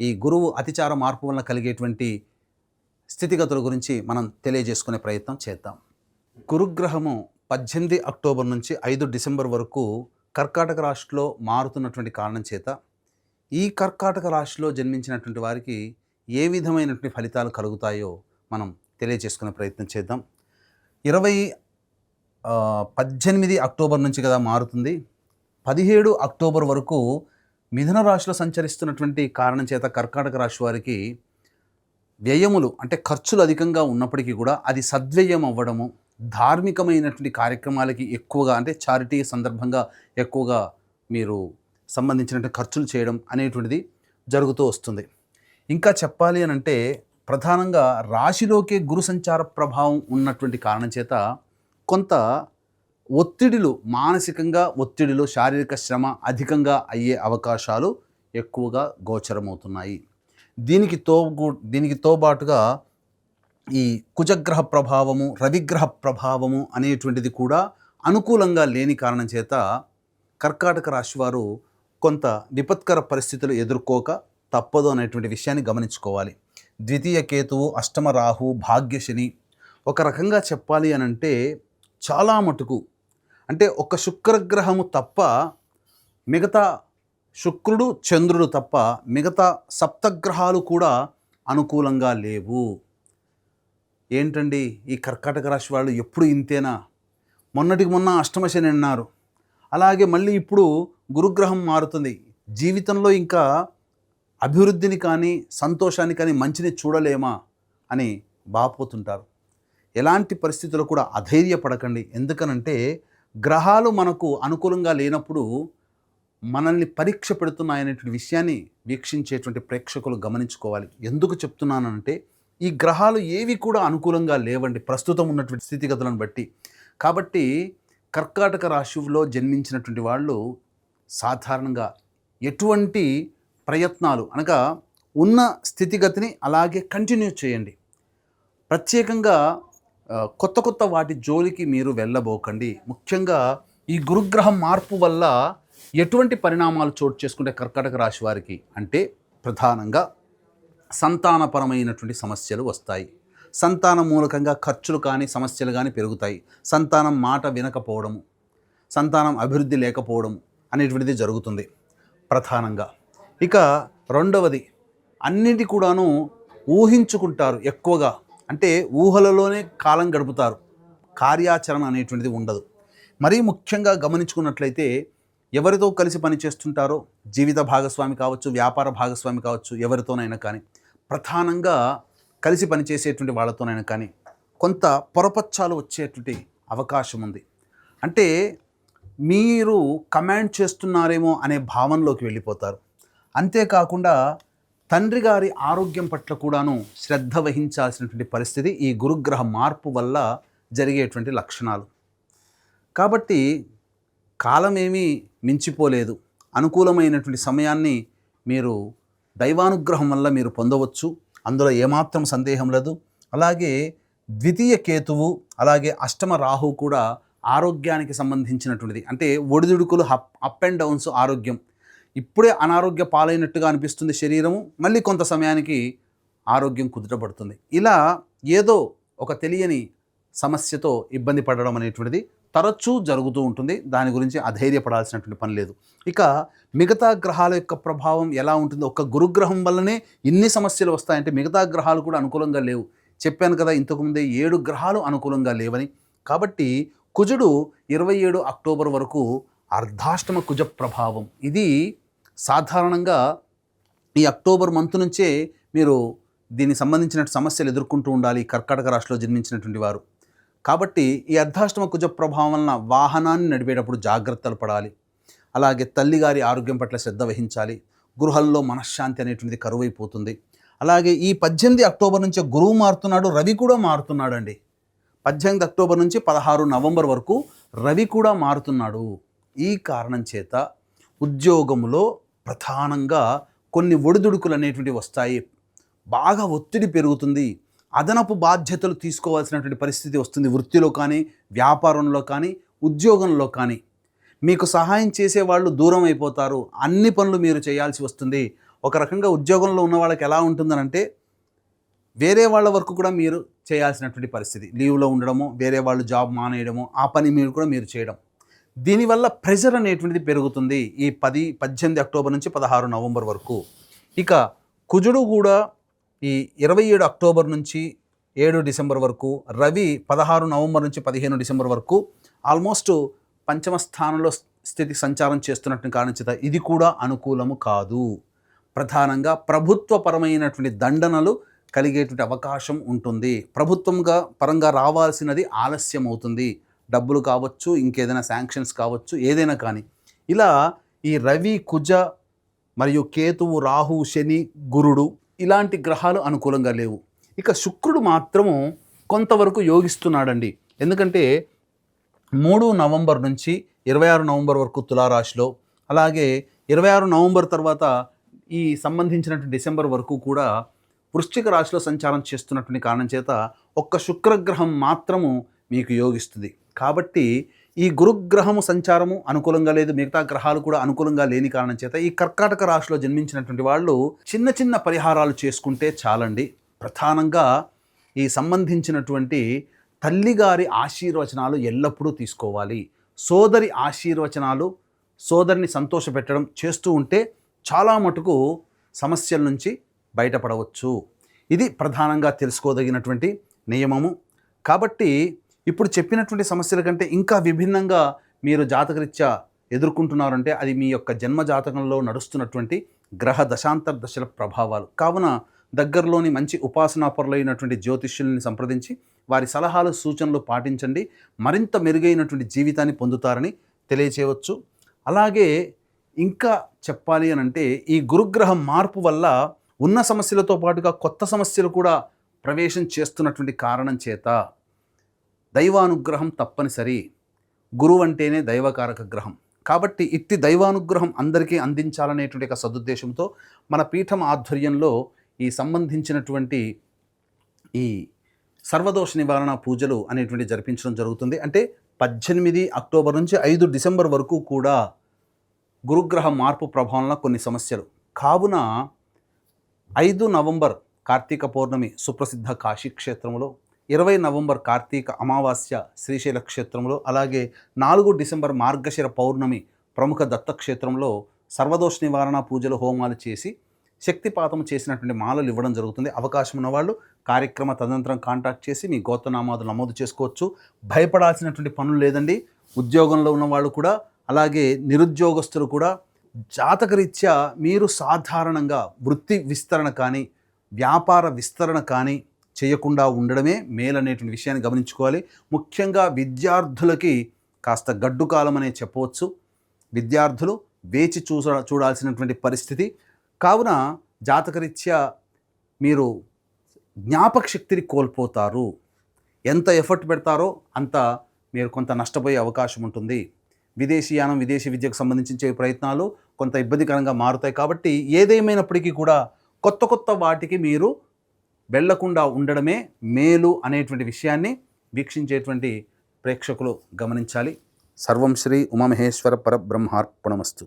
ఈ గురువు అతిచార మార్పు వలన కలిగేటువంటి స్థితిగతుల గురించి మనం తెలియజేసుకునే ప్రయత్నం చేద్దాం. గురుగ్రహము పద్దెనిమిది అక్టోబర్ నుంచి ఐదు డిసెంబర్ వరకు కర్కాటక రాశిలో మారుతున్నటువంటి కారణం చేత ఈ కర్కాటక రాశిలో జన్మించినటువంటి వారికి ఏ విధమైనటువంటి ఫలితాలు కలుగుతాయో మనం తెలియజేసుకునే ప్రయత్నం చేద్దాం. ఇరవై పద్దెనిమిది అక్టోబర్ నుంచి కదా మారుతుంది. పదిహేడు అక్టోబర్ వరకు మిథున రాశిలో సంచరిస్తున్నటువంటి కారణం చేత కర్కాటక రాశి వారికి వ్యయములు అంటే ఖర్చులు అధికంగా ఉన్నప్పటికీ కూడా అది సద్వ్యయం అవ్వడము ధార్మికమైనటువంటి కార్యక్రమాలకి ఎక్కువగా అంటే చారిటీ సందర్భంగా ఎక్కువగా మీరు సంబంధించినటువంటి ఖర్చులు చేయడం అనేటువంటిది జరుగుతూ వస్తుంది. ఇంకా చెప్పాలి అని అంటే ప్రధానంగా రాశిలోకే గురు సంచార ప్రభావం ఉన్నటువంటి కారణం చేత కొంత ఒత్తిడిలు మానసికంగా ఒత్తిడిలో శారీరక శ్రమ అధికంగా అయ్యే అవకాశాలు ఎక్కువగా గోచరమవుతున్నాయి. దీనికి తో దీనికి తోబాటుగా ఈ కుజగ్రహ ప్రభావము రవిగ్రహ ప్రభావము అనేటువంటిది కూడా అనుకూలంగా లేని కారణం చేత కర్కాటక రాశి వారు కొంత విపత్కర పరిస్థితులు ఎదుర్కోక తప్పదు అనేటువంటి విషయాన్ని గమనించుకోవాలి. ద్వితీయ కేతువు అష్టమ రాహు భాగ్యశని ఒక రకంగా చెప్పాలి అని అంటే చాలా మటుకు అంటే ఒక శుక్రగ్రహము తప్ప మిగతా శుక్రుడు చంద్రుడు తప్ప మిగతా సప్తగ్రహాలు కూడా అనుకూలంగా లేవు. ఏంటండి ఈ కర్కాటక రాశి వాళ్ళు ఎప్పుడు ఇంతేనా? మొన్నటికి మొన్న అష్టమశని అన్నారు. అలాగే మళ్ళీ ఇప్పుడు గురుగ్రహం మారుతుంది. జీవితంలో ఇంకా అభివృద్ధిని కానీ సంతోషాన్ని కానీ మంచిని చూడలేమా అని బాపోతుంటారు. ఎలాంటి పరిస్థితుల్లో కూడా అధైర్యపడకండి. ఎందుకనంటే గ్రహాలు మనకు అనుకూలంగా లేనప్పుడు మనల్ని పరీక్ష పెడుతున్నాయనేటువంటి విషయాన్ని వీక్షించేటువంటి ప్రేక్షకులు గమనించుకోవాలి. ఎందుకు చెప్తున్నానంటే ఈ గ్రహాలు ఏవి కూడా అనుకూలంగా లేవండి. ప్రస్తుతం ఉన్నటువంటి స్థితిగతులను బట్టి. కాబట్టి కర్కాటక రాశిలో జన్మించినటువంటి వాళ్ళు సాధారణంగా ఎటువంటి ప్రయత్నాలు అనగా ఉన్న స్థితిగతిని అలాగే కంటిన్యూ చేయండి. ప్రత్యేకంగా కొత్త కొత్త వాటి జోలికి మీరు వెళ్ళబోకండి. ముఖ్యంగా ఈ గురుగ్రహం మార్పు వల్ల ఎటువంటి పరిణామాలు చోటు చేసుకుంటే కర్కాటక రాశి వారికి? అంటే ప్రధానంగా సంతానపరమైనటువంటి సమస్యలు వస్తాయి. సంతానం మూలకంగా ఖర్చులు కానీ సమస్యలు కానీ పెరుగుతాయి. సంతానం మాట వినకపోవడము సంతానం అభివృద్ధి లేకపోవడం అనేటువంటిది జరుగుతుంది. ప్రధానంగా ఇక రెండవది అన్నిటి కూడాను ఊహించుకుంటారు ఎక్కువగా. అంటే ఊహలలోనే కాలం గడుపుతారు. కార్యాచరణ అనేటువంటిది ఉండదు. మరీ ముఖ్యంగా గమనించుకున్నట్లయితే ఎవరితో కలిసి పనిచేస్తుంటారో జీవిత భాగస్వామి కావచ్చు వ్యాపార భాగస్వామి కావచ్చు ఎవరితోనైనా కానీ ప్రధానంగా కలిసి పనిచేసేటువంటి వాళ్ళతోనైనా కానీ కొంత పొరపచ్చాలు వచ్చేటువంటి అవకాశం ఉంది. అంటే మీరు కమాండ్ చేస్తున్నారేమో అనే భావనలోకి వెళ్ళిపోతారు. అంతేకాకుండా తండ్రి గారి ఆరోగ్యం పట్ల కూడాను శ్రద్ధ వహించాల్సినటువంటి పరిస్థితి ఈ గురుగ్రహ మార్పు వల్ల జరిగేటువంటి లక్షణాలు. కాబట్టి కాలమేమీ మించిపోలేదు. అనుకూలమైనటువంటి సమయాన్ని మీరు దైవానుగ్రహం వల్ల మీరు పొందవచ్చు. అందులో ఏమాత్రం సందేహం లేదు. అలాగే ద్వితీయ కేతువు అలాగే అష్టమ రాహు కూడా ఆరోగ్యానికి సంబంధించినటువంటిది. అంటే ఒడిదుడుకులు అప్ అప్ అండ్ డౌన్స్ ఆరోగ్యం. ఇప్పుడే అనారోగ్య పాలైనట్టుగా అనిపిస్తుంది శరీరము. మళ్ళీ కొంత సమయానికి ఆరోగ్యం కుదుటపడుతుంది. ఇలా ఏదో ఒక తెలియని సమస్యతో ఇబ్బంది పడడం అనేటువంటిది తరచూ జరుగుతూ ఉంటుంది. దాని గురించి అధైర్యపడాల్సినటువంటి పని లేదు. ఇక మిగతా గ్రహాల యొక్క ప్రభావం ఎలా ఉంటుంది? ఒక గురుగ్రహం వల్లనే ఇన్ని సమస్యలు వస్తాయంటే మిగతా గ్రహాలు కూడా అనుకూలంగా లేవు. చెప్పాను కదా ఇంతకుముందే ఏడు గ్రహాలు అనుకూలంగా లేవని. కాబట్టి కుజుడు ఇరవై ఏడు అక్టోబర్ వరకు అర్ధాష్టమ కుజ ప్రభావం. ఇది సాధారణంగా ఈ అక్టోబర్ మంత్ నుంచే మీరు దీనికి సంబంధించిన సమస్యలు ఎదుర్కొంటూ ఉండాలి. కర్కాటక రాశిలో జన్మించినటువంటి వారు. కాబట్టి ఈ అర్ధాష్టమ కుజ ప్రభావం వలన వాహనాన్ని నడిపేటప్పుడు జాగ్రత్తలు పడాలి. అలాగే తల్లిగారి ఆరోగ్యం పట్ల శ్రద్ధ వహించాలి. గృహల్లో మనశ్శాంతి అనేటువంటిది కరువైపోతుంది. అలాగే ఈ పద్దెనిమిది అక్టోబర్ నుంచి గురువు మారుతున్నాడు రవి కూడా మారుతున్నాడు అండి పద్దెనిమిది అక్టోబర్ నుంచి పదహారు నవంబర్ వరకు రవి కూడా మారుతున్నాడు. ఈ కారణం చేత ఉద్యోగంలో ప్రధానంగా కొన్ని ఒడిదుడుకులు అనేటువంటివి వస్తాయి. బాగా ఒత్తిడి పెరుగుతుంది. అదనపు బాధ్యతలు తీసుకోవాల్సినటువంటి పరిస్థితి వస్తుంది వృత్తిలో కానీ వ్యాపారంలో కానీ ఉద్యోగంలో కానీ. మీకు సహాయం చేసే వాళ్ళు దూరం అయిపోతారు. అన్ని పనులు మీరు చేయాల్సి వస్తుంది. ఒక రకంగా ఉద్యోగంలో ఉన్న వాళ్ళకి ఎలా ఉంటుందనంటే వేరే వాళ్ళ వరకు కూడా మీరు చేయాల్సినటువంటి పరిస్థితి. లీవ్లో ఉండడము వేరే వాళ్ళు జాబ్ మానేయడము ఆ పని మీరు కూడా మీరు చేయడం. దీనివల్ల ప్రెషర్ అనేటువంటిది పెరుగుతుంది ఈ పది పద్దెనిమిది అక్టోబర్ నుంచి పదహారు నవంబర్ వరకు. ఇక కుజుడు కూడా ఈ ఇరవై ఏడు అక్టోబర్ నుంచి ఏడు డిసెంబర్ వరకు రవి పదహారు నవంబర్ నుంచి పదిహేను డిసెంబర్ వరకు ఆల్మోస్ట్ పంచమ స్థానంలో స్థితి సంచారం చేస్తున్నట్టు కారణించేత ఇది కూడా అనుకూలము కాదు. ప్రధానంగా ప్రభుత్వపరమైనటువంటి దండనలు కలిగేటువంటి అవకాశం ఉంటుంది. ప్రభుత్వంగా పరంగా రావాల్సినది ఆలస్యం అవుతుంది డబ్బులు కావచ్చు ఇంకేదైనా శాంక్షన్స్ కావచ్చు ఏదైనా కానీ. ఇలా ఈ రవి కుజ మరియు కేతువు రాహు శని గురుడు ఇలాంటి గ్రహాలు అనుకూలంగా లేవు. ఇక శుక్రుడు మాత్రము కొంతవరకు యోగిస్తున్నాడండి. ఎందుకంటే మూడు నవంబర్ నుంచి ఇరవై ఆరు నవంబర్ వరకు తులారాశిలో అలాగే ఇరవై ఆరు నవంబర్ తర్వాత ఈ సంబంధించినటువంటి డిసెంబర్ వరకు కూడా వృశ్చిక రాశిలో సంచారం చేస్తున్నటువంటి కారణం చేత ఒక్క శుక్రగ్రహం మాత్రము మీకు యోగిస్తుంది. కాబట్టి ఈ గురుగ్రహము సంచారము అనుకూలంగా లేదు మిగతా గ్రహాలు కూడా అనుకూలంగా లేని కారణం చేత ఈ కర్కాటక రాశిలో జన్మించినటువంటి వాళ్ళు చిన్న చిన్న పరిహారాలు చేసుకుంటే చాలండి. ప్రధానంగా ఈ సంబంధించినటువంటి తల్లిగారి ఆశీర్వచనాలు ఎల్లప్పుడూ తీసుకోవాలి. సోదరి ఆశీర్వచనాలు సోదరిని సంతోషపెట్టడం చేస్తూ ఉంటే చాలా మటుకు సమస్యల నుంచి బయటపడవచ్చు. ఇది ప్రధానంగా తెలుసుకోదగినటువంటి నియమము. కాబట్టి ఇప్పుడు చెప్పినటువంటి సమస్యల కంటే ఇంకా విభిన్నంగా మీరు జాతకరీత్యా ఎదుర్కొంటున్నారంటే అది మీ యొక్క జన్మ జాతకంలో నడుస్తున్నటువంటి గ్రహ దశాంతర దశల ప్రభావాలు. కావున దగ్గరలోని మంచి ఉపాసనాపరులైనటువంటి జ్యోతిష్యుల్ని సంప్రదించి వారి సలహాలు సూచనలు పాటించండి. మరింత మెరుగైనటువంటి జీవితాన్ని పొందుతారని తెలియచేయవచ్చు. అలాగే ఇంకా చెప్పాలి అని అంటే ఈ గురుగ్రహం మార్పు వల్ల ఉన్న సమస్యలతో పాటుగా కొత్త సమస్యలు కూడా ప్రవేశం చేస్తున్నటువంటి కారణం చేత దైవానుగ్రహం తప్పనిసరి. గురువు అంటేనే దైవకారక గ్రహం. కాబట్టి ఇట్టి దైవానుగ్రహం అందరికీ అందించాలనేటువంటి ఒక సదుద్దేశంతో మన పీఠం ఆధ్వర్యంలో ఈ సంబంధించినటువంటి ఈ సర్వదోష నివారణ పూజలు అనేటువంటి జరిపించడం జరుగుతుంది. అంటే పద్దెనిమిది అక్టోబర్ నుంచి ఐదు డిసెంబర్ వరకు కూడా గురుగ్రహ మార్పు ప్రభావంలో కొన్ని సమస్యలు. కావున ఐదు నవంబర్ కార్తీక పౌర్ణమి సుప్రసిద్ధ కాశీ క్షేత్రంలో ఇరవై నవంబర్ కార్తీక అమావాస్య శ్రీశైల క్షేత్రంలో అలాగే నాలుగు డిసెంబర్ మార్గశిర పౌర్ణమి ప్రముఖ దత్తక్షేత్రంలో సర్వదోష నివారణ పూజలు హోమాలు చేసి శక్తిపాతం చేసినటువంటి మాలలు ఇవ్వడం జరుగుతుంది. అవకాశం ఉన్నవాళ్ళు కార్యక్రమ తదనంతరం కాంటాక్ట్ చేసి మీ గోత్రనామాలు నమోదు చేసుకోవచ్చు. భయపడాల్సినటువంటి పనులు లేదండి. ఉద్యోగంలో ఉన్నవాళ్ళు కూడా అలాగే నిరుద్యోగస్తులు కూడా జాతకరీత్యా మీరు సాధారణంగా వృత్తి విస్తరణ కానీ వ్యాపార విస్తరణ కానీ చేయకుండా ఉండడమే మేలనేటువంటి విషయాన్ని గమనించుకోవాలి. ముఖ్యంగా విద్యార్థులకి కాస్త గడ్డు కాలం అనే చెప్పవచ్చు. విద్యార్థులు వేచి చూస చూడాల్సినటువంటి పరిస్థితి. కావున జాతకరీత్యా మీరు జ్ఞాపక శక్తిని కోల్పోతారు. ఎంత ఎఫర్ట్ పెడతారో అంత మీరు కొంత నష్టపోయే అవకాశం ఉంటుంది. విదేశీయానం విదేశీ విద్యకు సంబంధించే ప్రయత్నాలు కొంత ఇబ్బందికరంగా మారుతాయి. కాబట్టి ఏదేమైనప్పటికీ కూడా కొత్త కొత్త వాటికి మీరు వెళ్ళకుండా ఉండడమే మేలు అనేటువంటి విషయాన్ని వీక్షించేటువంటి ప్రేక్షకులు గమనించాలి. సర్వం శ్రీ ఉమామహేశ్వర పరబ్రహ్మార్పణమస్తు.